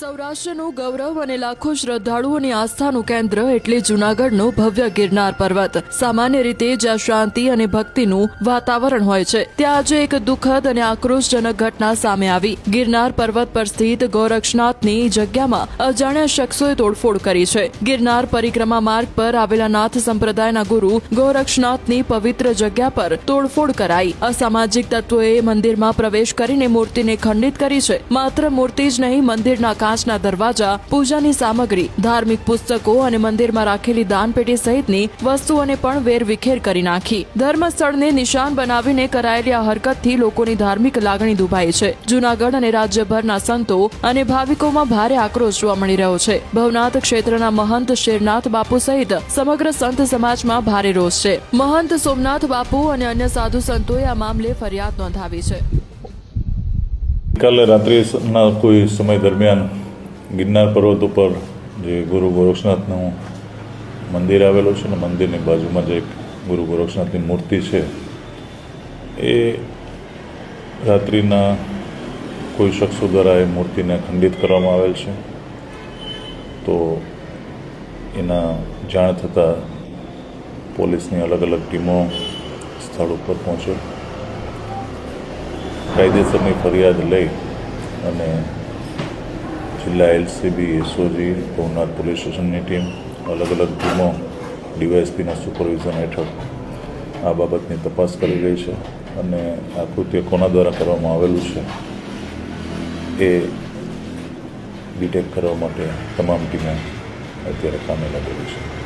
સૌરાષ્ટ્રનું ગૌરવ અને લાખો શ્રદ્ધાળુઓની આસ્થાનું કેન્દ્ર એટલે જૂનાગઢનો ભવ્ય ગિરનાર પર્વત. સામાન્ય રીતે જ્યાં શાંતિ અને ભક્તિનું વાતાવરણ હોય છે. ત્યાં આજે એક દુઃખદ અને આક્રોશજનક ઘટના સામે આવી. ગિરનાર પર્વત પર સ્થિત ગોરક્ષનાથની જગ્યામાં અજાણ્યા શખ્સોએ તોડફોડ કરી છે. ગિરનાર પરિક્રમા માર્ગ પર આવેલા નાથ સંપ્રદાયના ગુરુ ગોરક્ષનાથની પવિત્ર જગ્યા પર તોડફોડ કરાઈ. અસામાજિક તત્વોએ મંદિરમાં પ્રવેશ કરીને મૂર્તિને ખંડિત કરી છે. માત્ર મૂર્તિ જ નહીં, મંદિરના કાચના દરવાજા, પૂજાની સામગ્રી, ધાર્મિક પુસ્તકો અને મંદિરમાં રાખેલી દાનપેટી સહિતની વસ્તુઓને પણ વેરવિખેર કરી નાખી. ધર્મસ્થળને નિશાન બનાવીને કરાયેલી આ હરકતથી લોકોની ધાર્મિક લાગણી દુભાઈ છે. જૂનાગઢ અને રાજ્યભરના સંતો અને ભાવિકોમાં ભારે આક્રોશ જોવા મળી રહ્યો છે. ભવનાથ ક્ષેત્રના મહંત શેરનાથ બાપુ સહિત સમગ્ર સંત સમાજમાં ભારે રોષ છે. મહંત સોમનાથ બાપુ અને અન્ય સાધુ સંતોએ આ મામલે ફરિયાદ નોંધાવી છે. કાલે રાત્રિના કોઈ સમય દરમિયાન ગિરનાર પર્વત ઉપર જે ગુરુ ગોરક્ષનાથનું મંદિર આવેલું છે ને મંદિરની બાજુમાં જે એક ગુરુ ગોરક્ષનાથની મૂર્તિ છે, એ રાત્રિના કોઈ શખ્સો દ્વારા એ મૂર્તિને ખંડિત કરવામાં આવેલ છે. તો એના જાણ થતાં પોલીસની અલગ અલગ ટીમો સ્થળ ઉપર પહોંચે. કાયદેસરની ફરિયાદ લઈ અને જિલ્લા એલસીબી, એસઓજી, ભવનાથ પોલીસ સ્ટેશનની ટીમ, અલગ અલગ ટીમો, ડીવાયએસપીના સુપરવિઝન હેઠળ આ બાબતની તપાસ કરી રહી છે અને આ કૃત્ય કોના દ્વારા કરવામાં આવેલું છે એ ડિટેક્ટ કરવા માટે તમામ ટીમો અત્યારે કામે લાગેલી છે.